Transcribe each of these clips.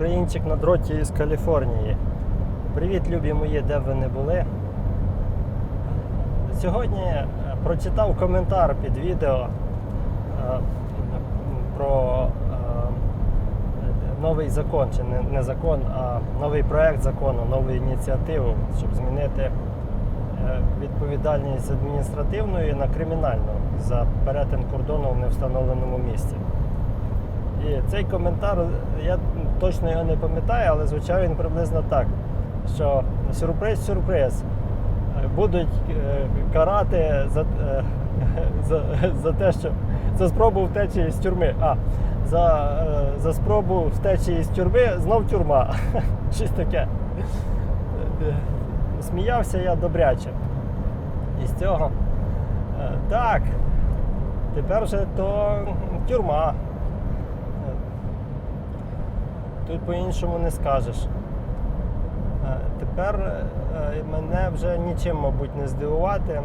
Українчик на дроті із Каліфорнії. Привіт, любі мої, де б ви не були. Сьогодні е, прочитав коментар під відео е, про е, новий закон, чи не, закон, а новий проект закону, нову ініціативу, щоб змінити відповідальність з адміністративної на кримінальну за перетин кордону в невстановленому місці. І цей коментар, я точно його не пам'ятаю, але звучав він приблизно так, що сюрприз-сюрприз. Будуть е, карати за, е, за, за те, що за спробу втечі з тюрми. А, за, е, за спробу втечі з тюрми знов тюрма. Щось таке. Сміявся я добряче. Із цього. Так, тепер вже то тюрма. Тут по-іншому не скажеш. Е, Тепер е, мене вже нічим, мабуть, не здивувати.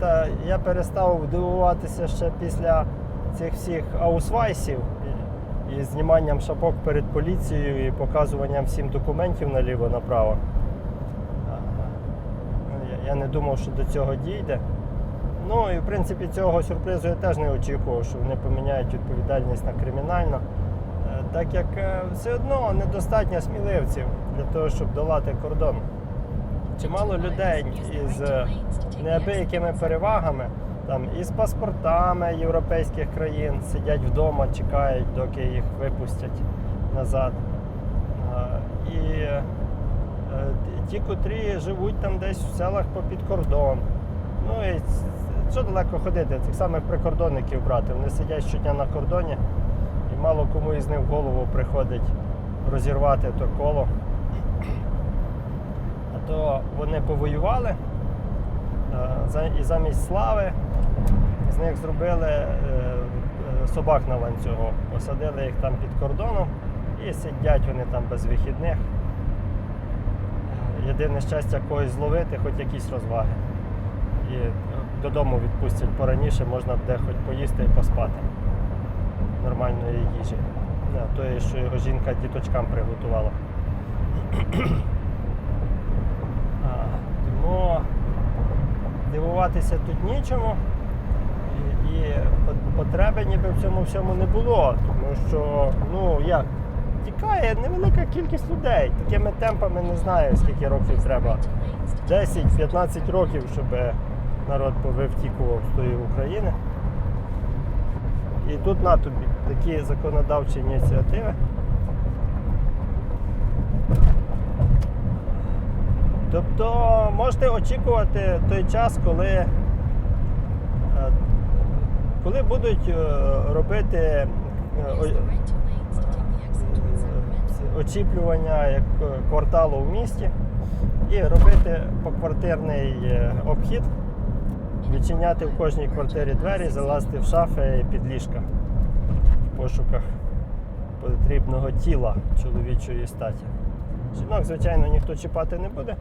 Та я перестав дивуватися ще після цих всіх аусвайсів і- зніманням шапок перед поліцією і показуванням всім документів наліво-направо. Е, Я не думав, що до цього дійде. Ну і в принципі цього сюрпризу я теж не очікував, що вони поміняють відповідальність на кримінальну. Так як е, все одно недостатньо сміливців для того, щоб долати кордон. Чимало людей із е, неабиякими перевагами, там із паспортами європейських країн сидять вдома, чекають, доки їх випустять назад. І е, ті, котрі живуть там десь в селах попід кордон. Ну і що далеко ходити, тих самих прикордонників брати. Вони сидять щодня на кордоні, і мало кому із них в голову приходить розірвати то коло. А то вони повоювали е, і замість слави з них зробили е, е, собак на ланцюгу, посадили їх там під кордоном і сидять вони там без вихідних. Єдине щастя когось зловити, хоч якісь розваги. І додому відпустять пораніше, можна буде хоч поїсти і поспати нормальної їжі. Тої, що його жінка діточкам приготувала. Тому дивуватися тут нічому. І потреби ніби в цьому всьому не було. Тому що, ну як, тікає невелика кількість людей. Такими темпами не знаю, скільки років треба. 10-15 років, щоб народ повивтікував з тої України. І тут на тобі такі законодавчі ініціативи. Тобто можете очікувати той час, коли, е, коли будуть е, робити е, очіплювання кварталу в місті і робити поквартирний обхід, відчиняти в кожній квартирі двері, залазити в шафи під ліжка в пошуках потрібного тіла чоловічої статі. Жінок, звичайно, ніхто чіпати не буде.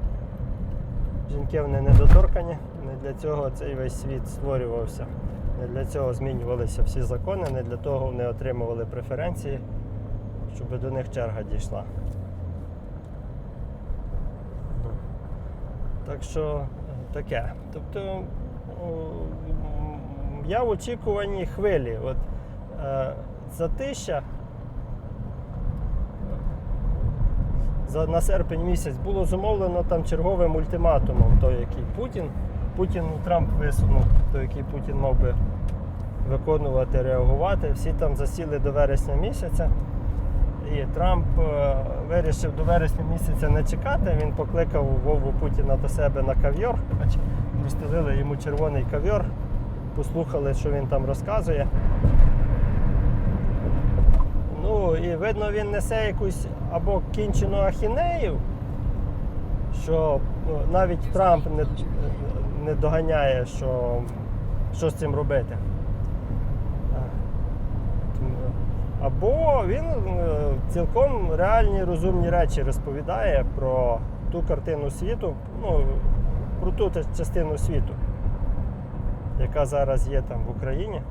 Жінки вони недоторкані. Не для цього цей весь світ створювався. Не для цього змінювалися всі закони, не для того вони отримували преференції, щоб до них черга дійшла. Так що таке. Тобто я в очікуванні хвилі. От, затища за, на серпень місяць було зумовлено там черговим ультиматумом, той, який Путін. Путін ну, Трамп висунув, той, який Путін мав би виконувати, реагувати. Всі там засіли до вересня місяця. І Трамп е, вирішив до вересня місяця не чекати. Він покликав Вову Путіна до себе на кав'йор. Розстелили йому червоний кав'йор, послухали, що він там розказує. Ну і видно, він несе якусь або кінчену ахінею, що ну, навіть Трамп не, не доганяє, що, що з цим робити. Або він е, цілком реальні розумні речі розповідає про ту картину світу, ну, про ту частину світу, яка зараз є там в Україні.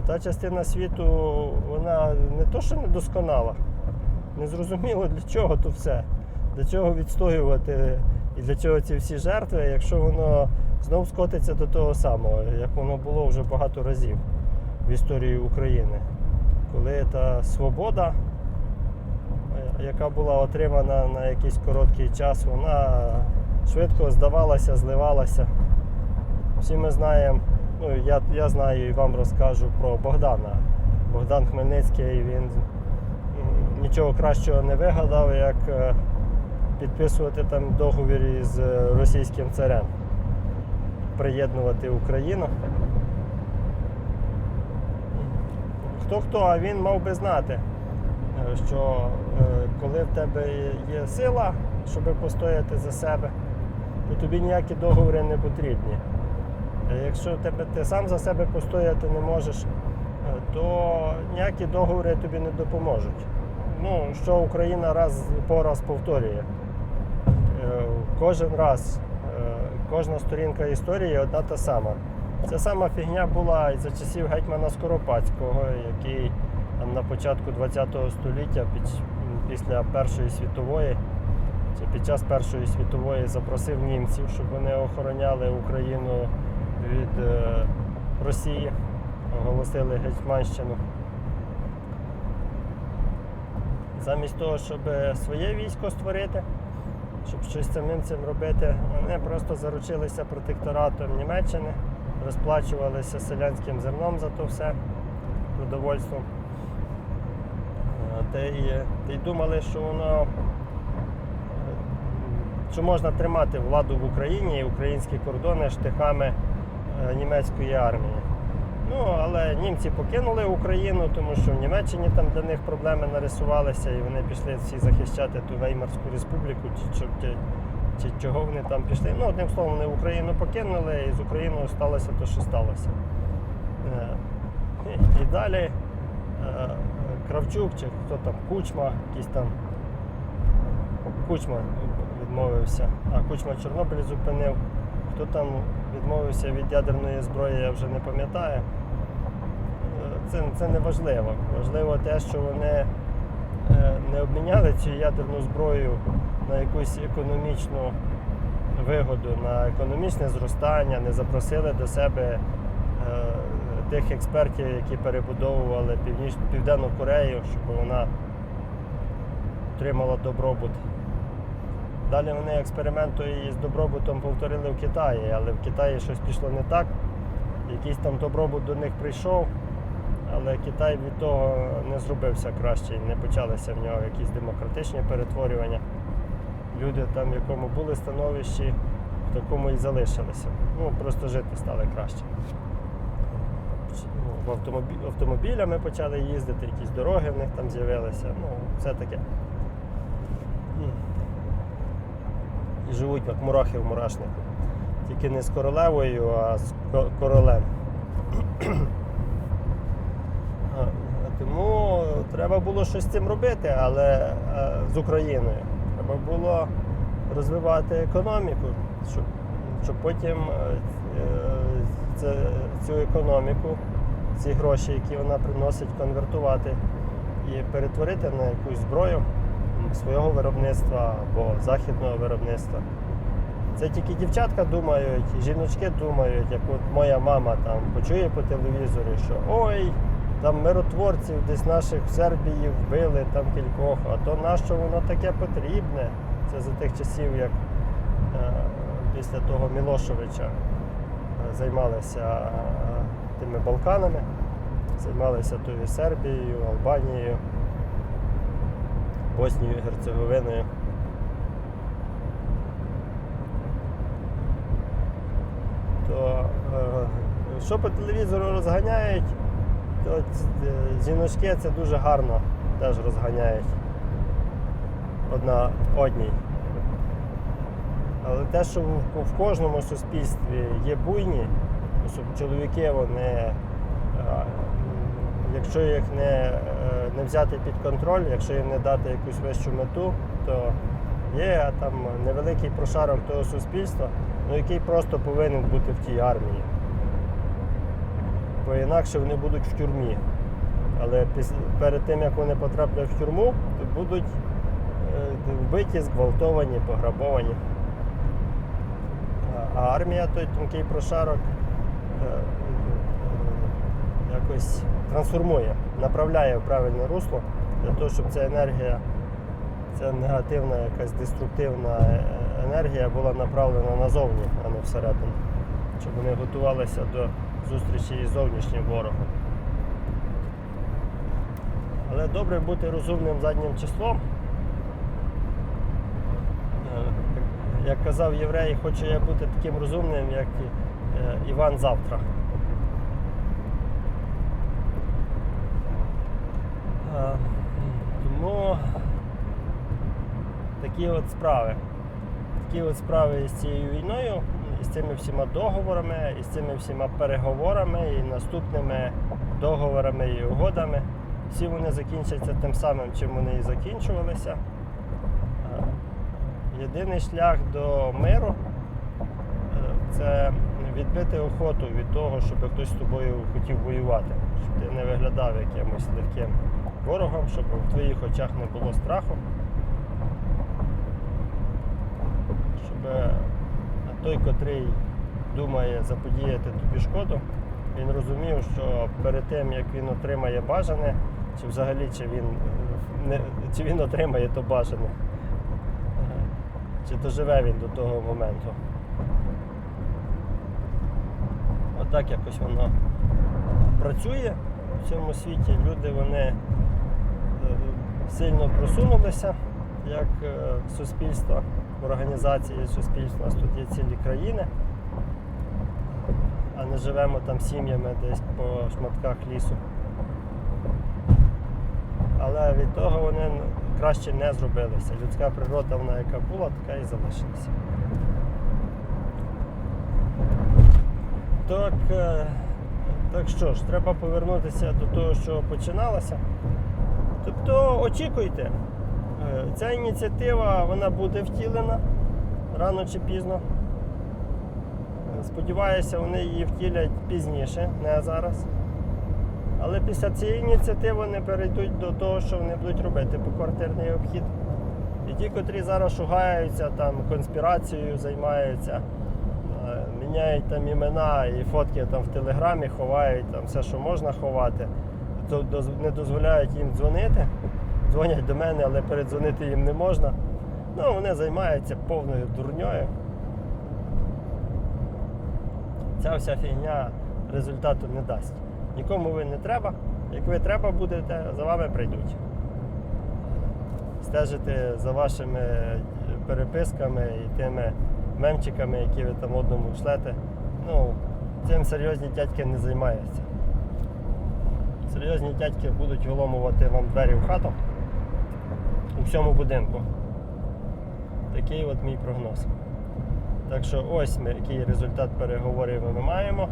Бо та частина світу, вона не то, що не досконала. Не зрозуміло для чого то все. Для чого відстоювати і для чого ці всі жертви, якщо воно знов скотиться до того самого, як воно було вже багато разів в історії України. Коли та свобода, е, яка була отримана на якийсь короткий час, вона швидко здавалася, зливалася. Всі ми знаємо, я, я знаю і вам розкажу про Богдана. Богдан Хмельницький, він нічого кращого не вигадав, як е, підписувати там договір із е, російським царем, приєднувати Україну. Хто хто, а він мав би знати, е, що коли в тебе є сила, щоб постояти за себе, то тобі ніякі договори не потрібні. Е, Якщо тебе, ти сам за себе постояти не можеш, е, то ніякі договори тобі не допоможуть. Ну, що Україна раз по раз повторює. Е, Кожен раз, кожна сторінка історії одна та сама. Ця сама фігня була і за часів гетьмана Скоропадського, який на початку ХХ століття під, після Першої світової чи під час Першої світової запросив німців, щоб вони охороняли Україну від е, Росії, оголосили Гетьманщину. Замість того, щоб своє військо створити, щоб щось самим цим робити, вони просто заручилися протекторатом Німеччини, розплачувалися селянським зерном за то все, продовольством. Е, Та й, та й думали, що воно е, що можна тримати владу в Україні і українські кордони штихами е, німецької армії. Ну, але німці покинули Україну, тому що в Німеччині там для них проблеми нарисувалися, і вони пішли всі захищати ту Веймарську республіку, чи, чи, чи чого вони там пішли. Ну, одним словом, вони Україну покинули, і з Україною сталося те, що сталося. Е, І далі е, Кравчук, чи хто там, Кучма, якийсь там Кучма відмовився, а Кучма Чорнобиль зупинив. Хто там відмовився від ядерної зброї, я вже не пам'ятаю. Е, Це, це не важливо. Важливо те, що вони е, не обміняли цю ядерну зброю на якусь економічну вигоду, на економічне зростання, не запросили до себе е, тих експертів, які перебудовували Північ... Південну Корею, щоб вона отримала добробут. Далі вони експерименту із добробутом повторили в Китаї, але в Китаї щось пішло не так. Якийсь там добробут до них прийшов, але Китай від того не зробився краще, не почалися в нього якісь демократичні перетворювання. Люди там, в якому були становищі, в такому і залишилися. Ну, просто жити стали краще. Ну, в автомобі... Автомобілями почали їздити, якісь дороги в них там з'явилися. Ну, все таке. І живуть як мурахи в мурашнику. Тільки не з королевою, а з королем. Тому треба було щось з цим робити, але е, з Україною. Треба було розвивати економіку, щоб, щоб потім е, е, цю економіку, ці гроші, які вона приносить, конвертувати і перетворити на якусь зброю свого виробництва або західного виробництва. Це тільки дівчатка думають, жіночки думають, як от моя мама там почує по телевізорі, що ой, там миротворців десь наших в Сербії вбили там кількох, а то нащо воно таке потрібне? Це за тих часів, як е, після того Мілошевича е, займалися е, тими Балканами, займалися тою Сербією, Албанією, Боснією, Герцеговиною. то е, що по телевізору розганяють, то ц- е, це дуже гарно теж розганяють одна одній. Але те, що в, кожному суспільстві є буйні, щоб чоловіки вони, е, якщо їх не, е, не взяти під контроль, якщо їм не дати якусь вищу мету, то є там невеликий прошарок того суспільства, ну, який просто повинен бути в тій армії. бо інакше вони будуть в тюрмі. Але перед тим, як вони потраплять в тюрму, то будуть е, вбиті, зґвалтовані, пограбовані. А- армія той тонкий прошарок е, якось трансформує, направляє в правильне русло для того, щоб ця енергія, ця негативна, якась деструктивна е, енергія була направлена назовні, а не всередину. Щоб вони готувалися до зустрічі із зовнішнім ворогом. Але добре бути розумним заднім числом. Е, Як казав єврей, хочу я бути таким розумним, як е, Іван завтра. Е, Тому такі от справи. Такі от справи з цією війною, і з цими всіма договорами, і з цими всіма переговорами, і наступними договорами і угодами. Всі вони закінчаться тим самим, чим вони і закінчувалися. Е, Єдиний шлях до миру е, це відбити охоту від того, щоб хтось з тобою хотів воювати, щоб ти не виглядав якимось легким ворогом, щоб в твоїх очах не було страху. Щоб е, той, котрий думає заподіяти тобі шкоду, він розумів, що перед тим, як він отримає бажане, чи взагалі чи він, е, не, чи він отримає то бажане, е, чи доживе він до того моменту. Отак якось воно працює в цьому світі. Люди вони сильно просунулися як е, суспільство, організації суспільства. У нас тут є цілі країни, а не живемо там сім'ями десь по шматках лісу. Але від того вони краще не зробилися. Людська природа, вона яка була, така і залишилася. Так, е, так що ж, треба повернутися до того, що починалося. Тобто очікуйте, Е, ця ініціатива вона буде втілена рано чи пізно. Е, Сподіваюся, вони її втілять пізніше, не зараз. Але після цієї ініціативи вони перейдуть до того, що вони будуть робити поквартирний обхід. І ті, котрі зараз шугаються, там конспірацією займаються, е, міняють там імена і фотки там в телеграмі ховають, там все, що можна ховати, не дозволяють їм дзвонити. Дзвонять до мене, але передзвонити їм не можна. Ну, вони займаються повною дурньою. Ця вся фігня результату не дасть. Нікому ви не треба. Як ви треба будете, за вами прийдуть. Стежити за вашими переписками і тими мемчиками, які ви там одному шлете. Ну, цим серйозні дядьки не займаються. Серйозні дядьки будуть виламувати вам двері в хату у всьому будинку. Такий от мій прогноз. Так що ось ми, який результат переговорів ми маємо.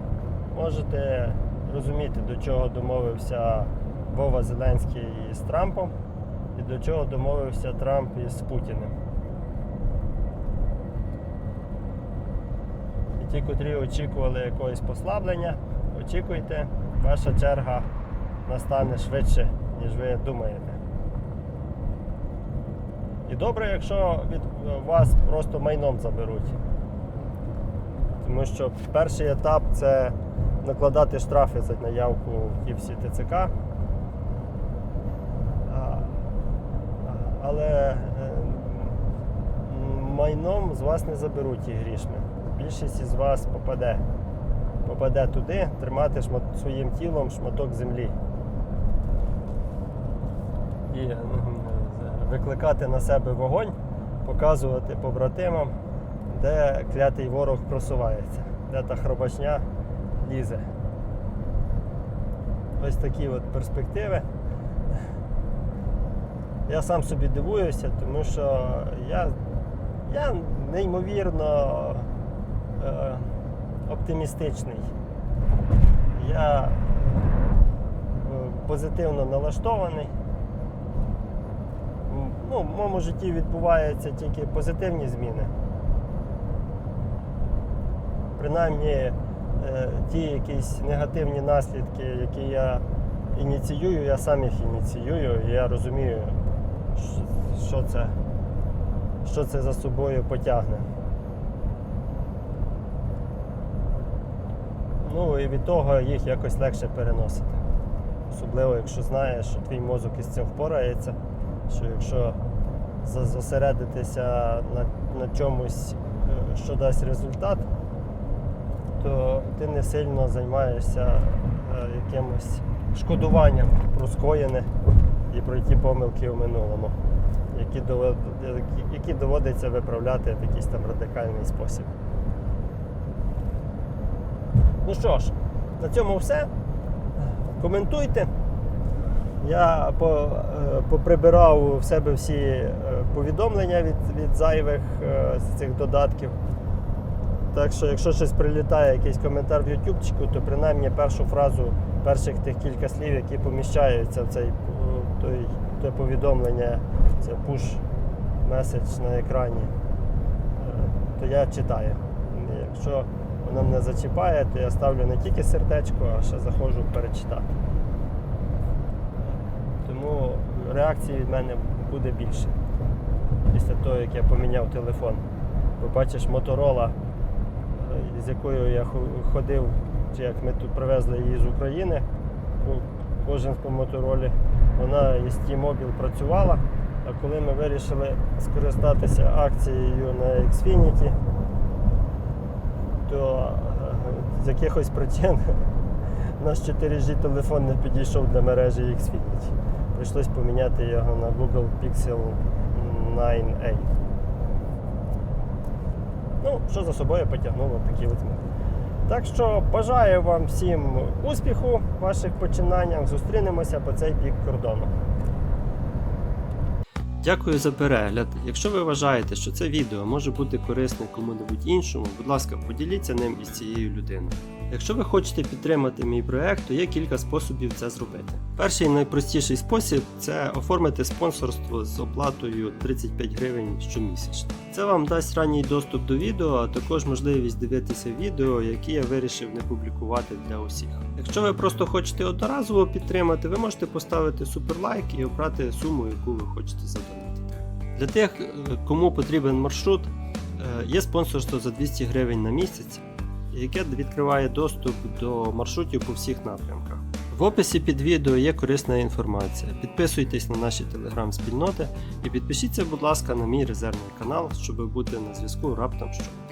Можете розуміти, до чого домовився Вова Зеленський з Трампом і до чого домовився Трамп із Путіним. І ті, котрі очікували якогось послаблення, очікуйте, ваша черга настане швидше, ніж ви думаєте. І добре, якщо від вас просто майном заберуть. Тому що перший етап це накладати штрафи за наявку в ті всі ТЦК. Але е, майном з вас не заберуть і грішми. Більшість із вас попаде. Попаде туди, тримати шмат, своїм тілом шматок землі. І викликати на себе вогонь, показувати побратимам, де клятий ворог просувається, де та хробачня лізе. Ось такі от перспективи. Я сам собі дивуюся, тому що я, я неймовірно е, оптимістичний. Я е, позитивно налаштований. Ну, в моєму житті відбуваються тільки позитивні зміни. Принаймні е, ті якісь негативні наслідки, які я ініціюю, я сам їх ініціюю, і я розумію, що це, що це за собою потягне. Ну і від того їх якось легше переносити. Особливо, якщо знаєш, що твій мозок із цим впорається, що якщо зосередитися на, на чомусь, е, що дасть результат, то ти не сильно займаєшся е, якимось шкодуванням про скоєне і про ті помилки у минулому, які- які доводиться виправляти в якийсь там радикальний спосіб. Ну що ж, на цьому все. Коментуйте. Я е, поприбирав в себе всі е, повідомлення від, від зайвих е, цих додатків. Так що, якщо щось прилітає, якийсь коментар в ютубчику, то принаймні першу фразу, перших тих кілька слів, які поміщаються в цей той, те повідомлення, це push меседж на екрані, то я читаю. Якщо воно мене зачіпає, то я ставлю не тільки сердечко, а ще заходжу перечитати. Тому реакції від мене буде більше після того, як я поміняв телефон. Побачиш, Моторола, з якою я ходив, чи як ми тут привезли її з України, ко- кожен по моторолі, вона із T-Mobile працювала. А коли ми вирішили скористатися акцією на Xfinity, то е, з якихось причин наш 4G телефон не підійшов для мережі Xfinity. Прийшлось поміняти його на Google Pixel 9a. Ну, що за собою потягнуло такі от зміни. Так що бажаю вам всім успіху в ваших починаннях. Зустрінемося по цей бік кордону. Дякую за перегляд. Якщо ви вважаєте, що це відео може бути корисне кому-небудь іншому, будь ласка, поділіться ним із цією людиною. Якщо ви хочете підтримати мій проект, то є кілька способів це зробити. Перший і найпростіший спосіб це оформити спонсорство з оплатою 35 гривень щомісячно. Це вам дасть ранній доступ до відео, а також можливість дивитися відео, які я вирішив не публікувати для усіх. Якщо ви просто хочете одноразово підтримати, ви можете поставити суперлайк і обрати суму, яку ви хочете задонатити. Для тих, е, кому потрібен маршрут, е, є спонсорство за 200 гривень на місяць, яке відкриває доступ до маршрутів по всіх напрямках. В описі під відео є корисна інформація. Підписуйтесь на наші телеграм-спільноти і підпишіться, будь ласка, на мій резервний канал, щоб бути на зв'язку раптом що.